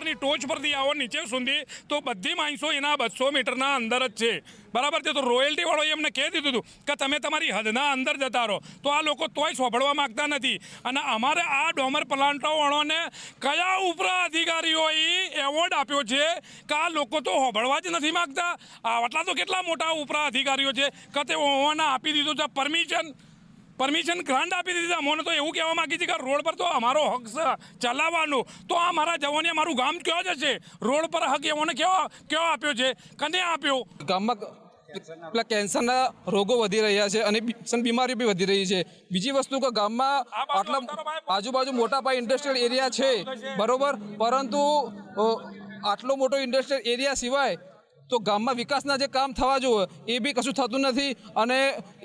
ઉપરની ટોચ પરથી આવો નીચે સુધી. તો બધી માણસો એના બસો મીટરના અંદર જ છે. બરાબર છે? તો રોયલ્ટી વાળો એમને કહી દીધું હતું કે તમે તમારી હદના અંદર જતા રહો. તો આ લોકો તોય સોંભળવા માંગતા નથી. અને અમારે આ ડોમર પ્લાન્ટો વાળોને કયા ઉપરા અધિકારીઓએ એવોર્ડ આપ્યો છે કે આ લોકો તો હોંભળવા જ નથી માગતા? આટલા તો કેટલા મોટા ઉપરા અધિકારીઓ છે? કે તે ઓવાના આપી દીધું છે? પરમિશન? પરમિશન ગ્રાન્ટ આપી દીધી મને અમોને તો એવું કહેવા માગી છે કે રોડ પર તો અમારો હક ચલાવવાનો. તો આ મારા જવાને મારું ગામ કયો જશે? રોડ પર હક એવોને કેવો કેવો આપ્યો છે? કને આપ્યો? ગામમાં પેલા કેન્સરના રોગો વધી રહ્યા છે અને બીમારીઓ બી વધી રહી છે. બીજી વસ્તુ કે ગામમાં આટલા આજુબાજુ મોટા પાયે ઇન્ડસ્ટ્રીયલ એરિયા છે. બરોબર? પરંતુ આટલો મોટો ઇન્ડસ્ટ્રીયલ એરિયા સિવાય તો ગામમાં વિકાસના જે કામ થવા જોઈએ એ બી કશું થતું નથી. અને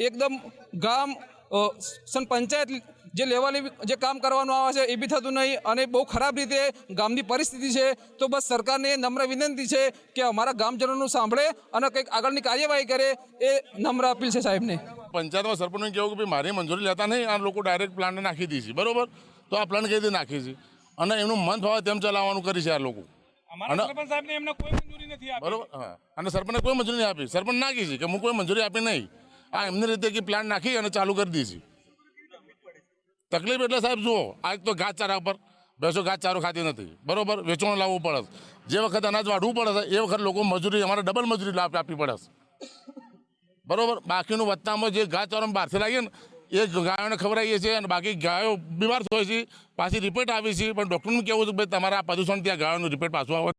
એકદમ ગામ સન પંચાયત જે લેવલે જે કામ કરવાનું આવે છે એ બી થતું નહીં અને બહુ ખરાબ રીતે ગામની પરિસ્થિતિ છે. તો બસ સરકારને એ નમ્ર વિનંતી છે કે અમારા ગામજનોનું સાંભળે અને કંઈક આગળની કાર્યવાહી કરે એ નમ્ર અપીલ છે સાહેબને. પંચાયતમાં સરપંચને કહેવું કે ભાઈ મારી મંજૂરી લેતા નહીં આ લોકો ડાયરેક્ટ પ્લાન્ટ નાખી દીધી છે. બરોબર? તો આ પ્લાન્ટ કઈ રીતે નાખી છે? અને એમનું મન ફાવે તેમ ચલાવવાનું કરી છે આ લોકો. અમારા અને- સરપંચ કોઈ મંજૂરી નથી આપી. બરોબર? હા. અને સરપંચને કોઈ મંજૂરી નહીં આપી. સરપંચ નાખી છે કે હું કોઈ મંજૂરી આપી નહીં. આ એમની રીતે કે પ્લાન નાખી અને ચાલુ કરી દીધી. તકલીફ એટલે સાહેબ જુઓ, આ એક તો ઘાસ ચારા ઉપર ભેંસો ઘાસ ચારો ખાતી નથી. બરોબર? વેચવાનું લાવવું પડે. જે વખત અનાજ વાઢવું પડે એ વખત લોકો મજૂરી, અમારે ડબલ મજૂરી લાભ આપવી પડે બરોબર? બાકીનું વત્તામાં જે ઘાસ ચારો બહારથી લાવીએ ને, એ ગાયોને ખવડાવીએ છીએ અને બાકી ગાયો બીમાર થાય છે, પાછી રિપોર્ટ આવી છે. પણ ડૉક્ટરનું કહેવું છે કે ભાઈ તમારા પ્રદૂષણ ત્યાં ગાયોનું રિપોર્ટ પાછું આવે.